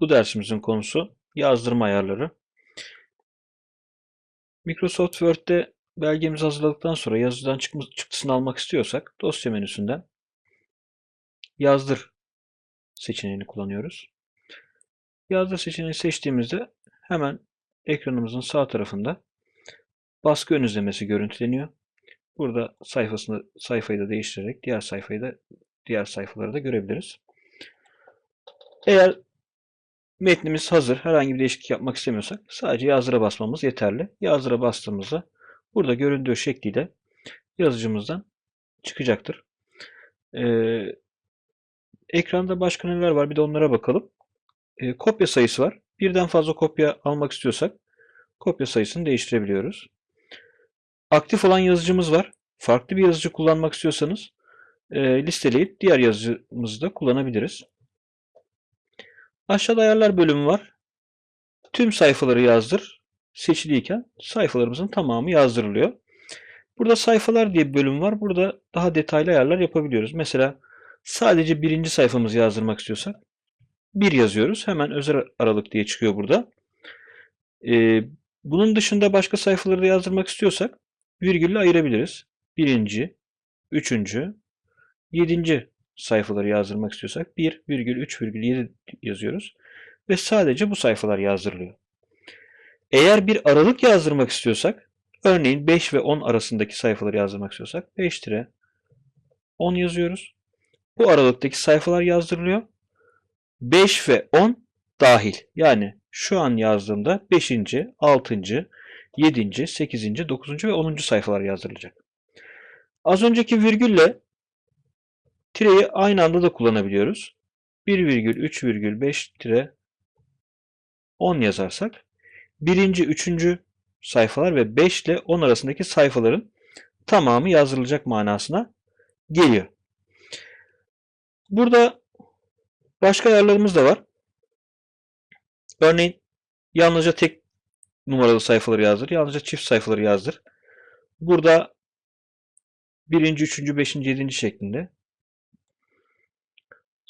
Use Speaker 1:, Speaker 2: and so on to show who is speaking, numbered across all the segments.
Speaker 1: Bu dersimizin konusu yazdırma ayarları. Microsoft Word'de belgemizi hazırladıktan sonra yazıdan çıkma, çıktısını almak istiyorsak dosya menüsünden yazdır seçeneğini kullanıyoruz. Yazdır seçeneğini seçtiğimizde hemen ekranımızın sağ tarafında baskı ön izlemesi görüntüleniyor. Burada sayfasını sayfayı da değiştirerek diğer sayfayı da diğer sayfaları da görebiliriz. Eğer metnimiz hazır, herhangi bir değişiklik yapmak istemiyorsak sadece yazdıra basmamız yeterli. Yazdıra bastığımızda burada göründüğü şekliyle yazıcımızdan çıkacaktır. Ee, ekranda başka neler var bir de onlara bakalım. Ee, kopya sayısı var. Birden fazla kopya almak istiyorsak kopya sayısını değiştirebiliyoruz. Aktif olan yazıcımız var. Farklı bir yazıcı kullanmak istiyorsanız e, listeleyip diğer yazıcımızı da kullanabiliriz. Aşağıda ayarlar bölümü var. Tüm sayfaları yazdır. Seçiliyken sayfalarımızın tamamı yazdırılıyor. Burada sayfalar diye bir bölüm var. Burada daha detaylı ayarlar yapabiliyoruz. Mesela sadece birinci sayfamızı yazdırmak istiyorsak bir yazıyoruz. Hemen özel aralık diye çıkıyor burada. Ee, bunun dışında başka sayfaları da yazdırmak istiyorsak virgülle ayırabiliriz. Birinci, üçüncü, yedinci sayfaları yazdırmak istiyorsak 1,3,7 yazıyoruz. Ve sadece bu sayfalar yazdırılıyor. Eğer bir aralık yazdırmak istiyorsak, örneğin 5 ve 10 arasındaki sayfaları yazdırmak istiyorsak 5 tire 10 yazıyoruz. Bu aralıktaki sayfalar yazdırılıyor. 5 ve 10 dahil. Yani şu an yazdığımda 5. 6. 7. 8. 9. ve 10. sayfalar yazdırılacak. Az önceki virgülle tireyi aynı anda da kullanabiliyoruz. 1,3,5 tire 10 yazarsak birinci, üçüncü sayfalar ve 5 ile 10 arasındaki sayfaların tamamı yazdırılacak manasına geliyor. Burada başka ayarlarımız da var. Örneğin yalnızca tek numaralı sayfaları yazdır, yalnızca çift sayfaları yazdır. Burada birinci, üçüncü, beşinci, yedinci şeklinde.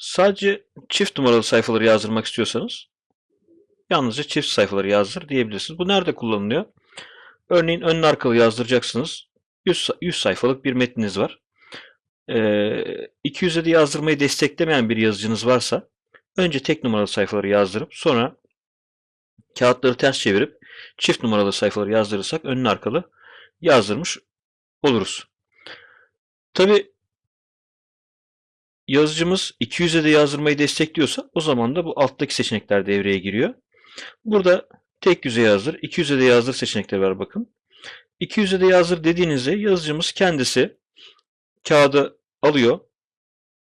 Speaker 1: Sadece çift numaralı sayfaları yazdırmak istiyorsanız yalnızca çift sayfaları yazdır diyebilirsiniz. Bu nerede kullanılıyor? Örneğin ön arkalı yazdıracaksınız. 100, 100 sayfalık bir metniniz var. Ee, 200'e de yazdırmayı desteklemeyen bir yazıcınız varsa önce tek numaralı sayfaları yazdırıp sonra kağıtları ters çevirip çift numaralı sayfaları yazdırırsak ön arkalı yazdırmış oluruz. Tabi yazıcımız 200'e de yazdırmayı destekliyorsa o zaman da bu alttaki seçenekler devreye giriyor. Burada tek yüze yazdır, 200'e de yazdır seçenekleri var bakın. 200'e de yazdır dediğinizde yazıcımız kendisi kağıdı alıyor,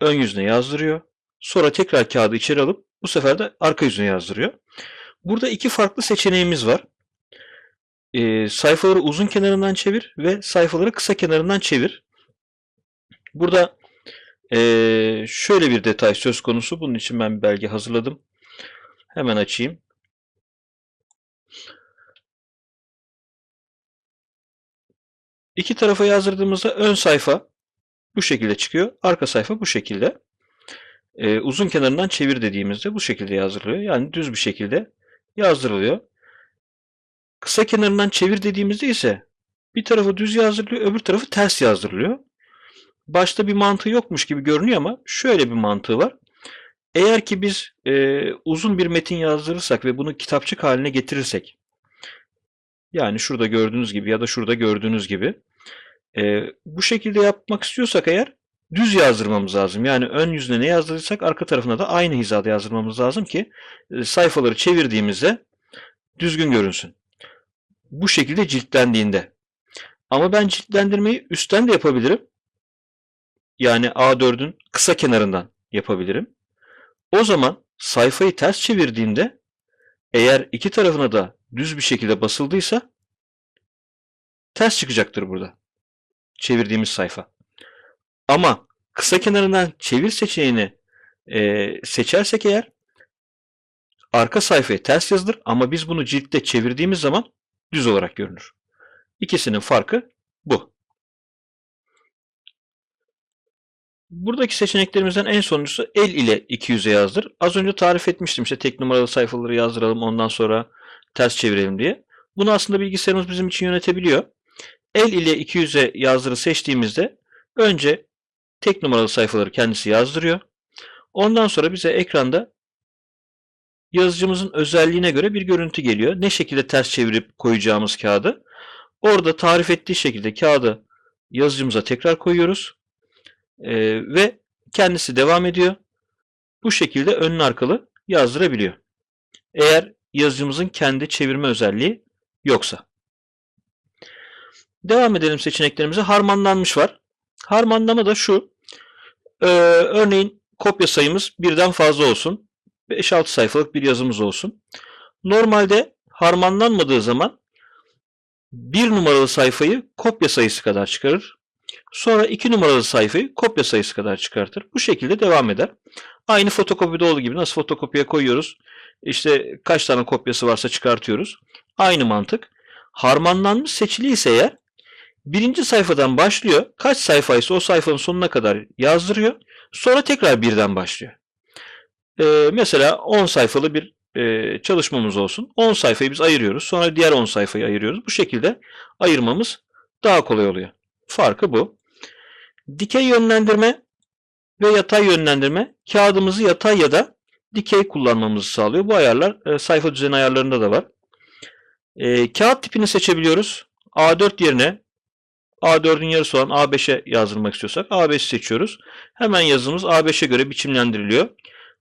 Speaker 1: ön yüzüne yazdırıyor. Sonra tekrar kağıdı içeri alıp bu sefer de arka yüzüne yazdırıyor. Burada iki farklı seçeneğimiz var. E, sayfaları uzun kenarından çevir ve sayfaları kısa kenarından çevir. Burada e, şöyle bir detay söz konusu. Bunun için ben bir belge hazırladım. Hemen açayım. İki tarafa yazdırdığımızda ön sayfa bu şekilde çıkıyor. Arka sayfa bu şekilde. Ee, uzun kenarından çevir dediğimizde bu şekilde yazdırılıyor. Yani düz bir şekilde yazdırılıyor. Kısa kenarından çevir dediğimizde ise bir tarafı düz yazdırılıyor, öbür tarafı ters yazdırılıyor. Başta bir mantığı yokmuş gibi görünüyor ama şöyle bir mantığı var. Eğer ki biz e, uzun bir metin yazdırırsak ve bunu kitapçık haline getirirsek yani şurada gördüğünüz gibi ya da şurada gördüğünüz gibi e, bu şekilde yapmak istiyorsak eğer düz yazdırmamız lazım. Yani ön yüzüne ne yazdırırsak arka tarafına da aynı hizada yazdırmamız lazım ki e, sayfaları çevirdiğimizde düzgün görünsün. Bu şekilde ciltlendiğinde. Ama ben ciltlendirmeyi üstten de yapabilirim. Yani A4'ün kısa kenarından yapabilirim. O zaman sayfayı ters çevirdiğimde eğer iki tarafına da düz bir şekilde basıldıysa ters çıkacaktır burada. Çevirdiğimiz sayfa. Ama kısa kenarından çevir seçeneğini e, seçersek eğer arka sayfaya ters yazılır ama biz bunu ciltte çevirdiğimiz zaman düz olarak görünür. İkisinin farkı bu. Buradaki seçeneklerimizden en sonuncusu el ile 200'e yazdır. Az önce tarif etmiştim işte tek numaralı sayfaları yazdıralım ondan sonra ters çevirelim diye. Bunu aslında bilgisayarımız bizim için yönetebiliyor. El ile 200'e yazdırı seçtiğimizde önce tek numaralı sayfaları kendisi yazdırıyor. Ondan sonra bize ekranda yazıcımızın özelliğine göre bir görüntü geliyor. Ne şekilde ters çevirip koyacağımız kağıdı. Orada tarif ettiği şekilde kağıdı yazıcımıza tekrar koyuyoruz. Ee, ve kendisi devam ediyor. Bu şekilde önün arkalı yazdırabiliyor. Eğer yazıcımızın kendi çevirme özelliği yoksa. Devam edelim seçeneklerimize. Harmanlanmış var. Harmanlama da şu. Ee, örneğin kopya sayımız birden fazla olsun. 5-6 sayfalık bir yazımız olsun. Normalde harmanlanmadığı zaman bir numaralı sayfayı kopya sayısı kadar çıkarır. Sonra 2 numaralı sayfayı kopya sayısı kadar çıkartır. Bu şekilde devam eder. Aynı fotokopide olduğu gibi nasıl fotokopiye koyuyoruz? İşte kaç tane kopyası varsa çıkartıyoruz. Aynı mantık. Harmanlanmış seçili ise eğer birinci sayfadan başlıyor. Kaç sayfaysa o sayfanın sonuna kadar yazdırıyor. Sonra tekrar birden başlıyor. Ee, mesela 10 sayfalı bir e, çalışmamız olsun. 10 sayfayı biz ayırıyoruz. Sonra diğer 10 sayfayı ayırıyoruz. Bu şekilde ayırmamız daha kolay oluyor. Farkı bu. Dikey yönlendirme ve yatay yönlendirme kağıdımızı yatay ya da dikey kullanmamızı sağlıyor. Bu ayarlar e, sayfa düzeni ayarlarında da var. E, kağıt tipini seçebiliyoruz. A4 yerine A4'ün yarısı olan A5'e yazdırmak istiyorsak A5 seçiyoruz. Hemen yazımız A5'e göre biçimlendiriliyor.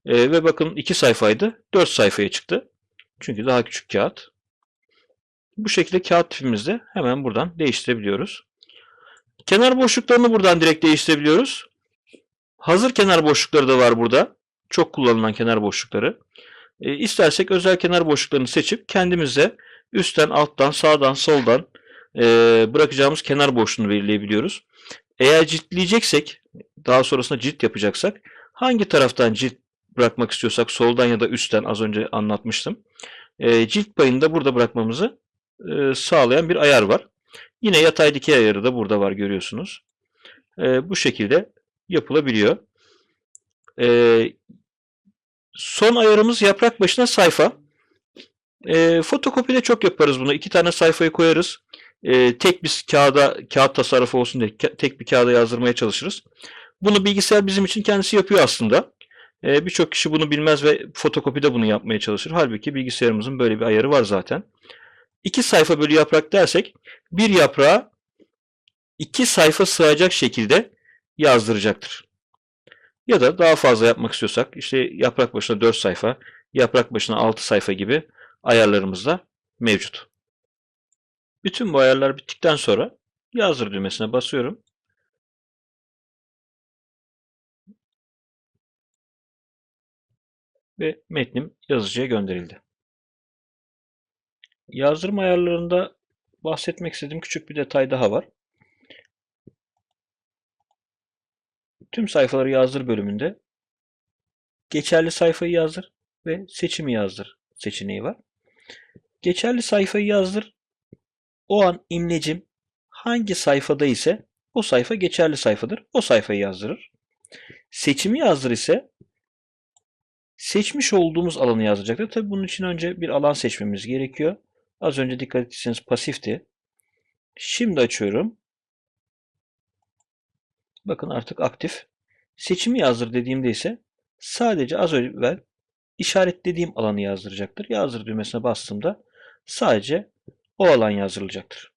Speaker 1: E, ve bakın 2 sayfaydı. 4 sayfaya çıktı. Çünkü daha küçük kağıt. Bu şekilde kağıt tipimizi de hemen buradan değiştirebiliyoruz. Kenar boşluklarını buradan direkt değiştirebiliyoruz. Hazır kenar boşlukları da var burada. Çok kullanılan kenar boşlukları. E, istersek özel kenar boşluklarını seçip kendimize üstten, alttan, sağdan, soldan e, bırakacağımız kenar boşluğunu belirleyebiliyoruz. Eğer ciltleyeceksek, daha sonrasında cilt yapacaksak hangi taraftan cilt bırakmak istiyorsak soldan ya da üstten az önce anlatmıştım. E, cilt payını da burada bırakmamızı e, sağlayan bir ayar var. Yine yatay dikey ayarı da burada var görüyorsunuz. E, bu şekilde yapılabiliyor. E, son ayarımız yaprak başına sayfa. E, fotokopide çok yaparız bunu. İki tane sayfayı koyarız. E, tek bir kağıda kağıt tasarrufu olsun diye tek bir kağıda yazdırmaya çalışırız. Bunu bilgisayar bizim için kendisi yapıyor aslında. E, Birçok kişi bunu bilmez ve fotokopide bunu yapmaya çalışır. Halbuki bilgisayarımızın böyle bir ayarı var zaten. İki sayfa bölü yaprak dersek bir yaprağa iki sayfa sığacak şekilde yazdıracaktır. Ya da daha fazla yapmak istiyorsak işte yaprak başına 4 sayfa, yaprak başına 6 sayfa gibi ayarlarımız da mevcut. Bütün bu ayarlar bittikten sonra yazdır düğmesine basıyorum. Ve metnim yazıcıya gönderildi. Yazdırma ayarlarında bahsetmek istediğim küçük bir detay daha var. Tüm sayfaları yazdır bölümünde geçerli sayfayı yazdır ve seçimi yazdır seçeneği var. Geçerli sayfayı yazdır. O an imlecim hangi sayfada ise o sayfa geçerli sayfadır. O sayfayı yazdırır. Seçimi yazdır ise seçmiş olduğumuz alanı yazdıracaktır. Tabi bunun için önce bir alan seçmemiz gerekiyor. Az önce dikkat ettiyseniz pasifti. Şimdi açıyorum. Bakın artık aktif. Seçimi yazdır dediğimde ise sadece az evvel işaretlediğim alanı yazdıracaktır. Yazdır düğmesine bastığımda sadece o alan yazdırılacaktır.